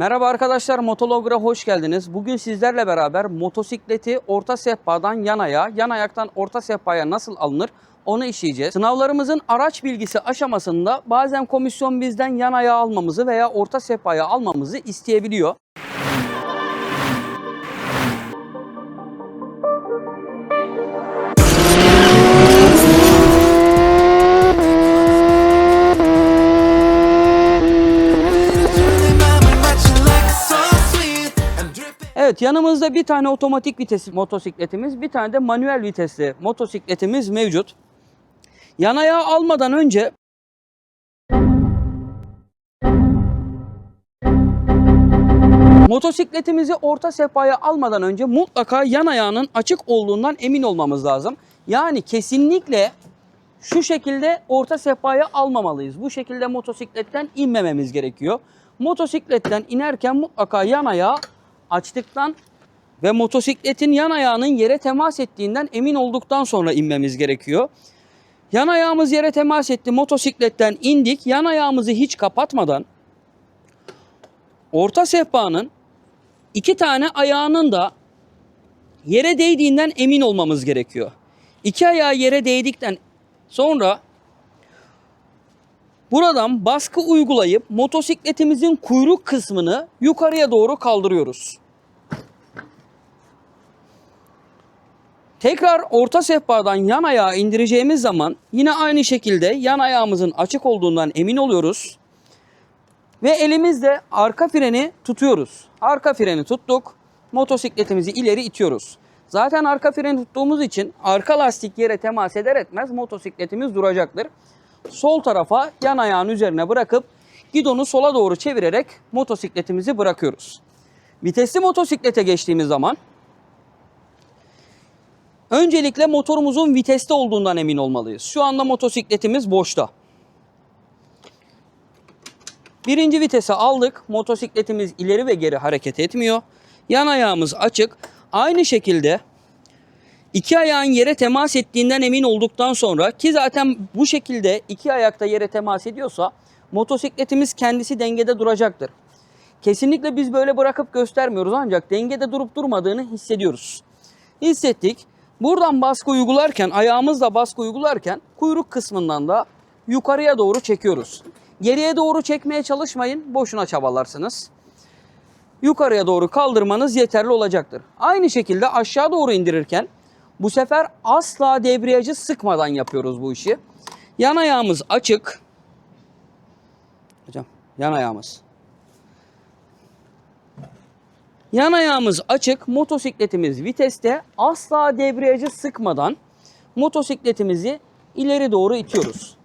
Merhaba arkadaşlar Motolog'a hoş geldiniz. Bugün sizlerle beraber motosikleti orta sehpadan yan ayağa, yan ayaktan orta sehpaya nasıl alınır onu işleyeceğiz. Sınavlarımızın araç bilgisi aşamasında bazen komisyon bizden yan ayağa almamızı veya orta sehpaya almamızı isteyebiliyor. Evet yanımızda bir tane otomatik vitesli motosikletimiz, bir tane de manuel vitesli motosikletimiz mevcut. Yan ayağı almadan önce motosikletimizi orta sehpaya almadan önce mutlaka yan ayağının açık olduğundan emin olmamız lazım. Yani kesinlikle şu şekilde orta sehpaya almamalıyız. Bu şekilde motosikletten inmememiz gerekiyor. Motosikletten inerken mutlaka yan ayağı açtıktan ve motosikletin yan ayağının yere temas ettiğinden emin olduktan sonra inmemiz gerekiyor. Yan ayağımız yere temas etti. Motosikletten indik. Yan ayağımızı hiç kapatmadan orta sehpanın iki tane ayağının da yere değdiğinden emin olmamız gerekiyor. İki ayağı yere değdikten sonra buradan baskı uygulayıp motosikletimizin kuyruk kısmını yukarıya doğru kaldırıyoruz. Tekrar orta sehpadan yan ayağı indireceğimiz zaman yine aynı şekilde yan ayağımızın açık olduğundan emin oluyoruz. Ve elimizle arka freni tutuyoruz. Arka freni tuttuk. Motosikletimizi ileri itiyoruz. Zaten arka freni tuttuğumuz için arka lastik yere temas eder etmez motosikletimiz duracaktır. Sol tarafa yan ayağın üzerine bırakıp gidonu sola doğru çevirerek motosikletimizi bırakıyoruz. Vitesli motosiklete geçtiğimiz zaman öncelikle motorumuzun viteste olduğundan emin olmalıyız. Şu anda motosikletimiz boşta. Birinci vitese aldık. Motosikletimiz ileri ve geri hareket etmiyor. Yan ayağımız açık. Aynı şekilde iki ayağın yere temas ettiğinden emin olduktan sonra ki zaten bu şekilde iki ayakta yere temas ediyorsa motosikletimiz kendisi dengede duracaktır. Kesinlikle biz böyle bırakıp göstermiyoruz ancak dengede durup durmadığını hissediyoruz. Hissettik. Buradan baskı uygularken, ayağımızla baskı uygularken kuyruk kısmından da yukarıya doğru çekiyoruz. Geriye doğru çekmeye çalışmayın, boşuna çabalarsınız. Yukarıya doğru kaldırmanız yeterli olacaktır. Aynı şekilde aşağı doğru indirirken bu sefer asla debriyajı sıkmadan yapıyoruz bu işi. Yan ayağımız açık. Hocam yan ayağımız. Yan ayağımız açık, motosikletimiz viteste. Asla debriyajı sıkmadan motosikletimizi ileri doğru itiyoruz.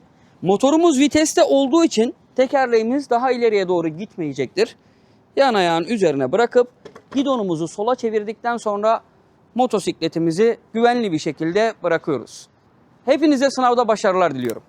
Motorumuz viteste olduğu için tekerleğimiz daha ileriye doğru gitmeyecektir. Yan ayağın üzerine bırakıp gidonumuzu sola çevirdikten sonra motosikletimizi güvenli bir şekilde bırakıyoruz. Hepinize sınavda başarılar diliyorum.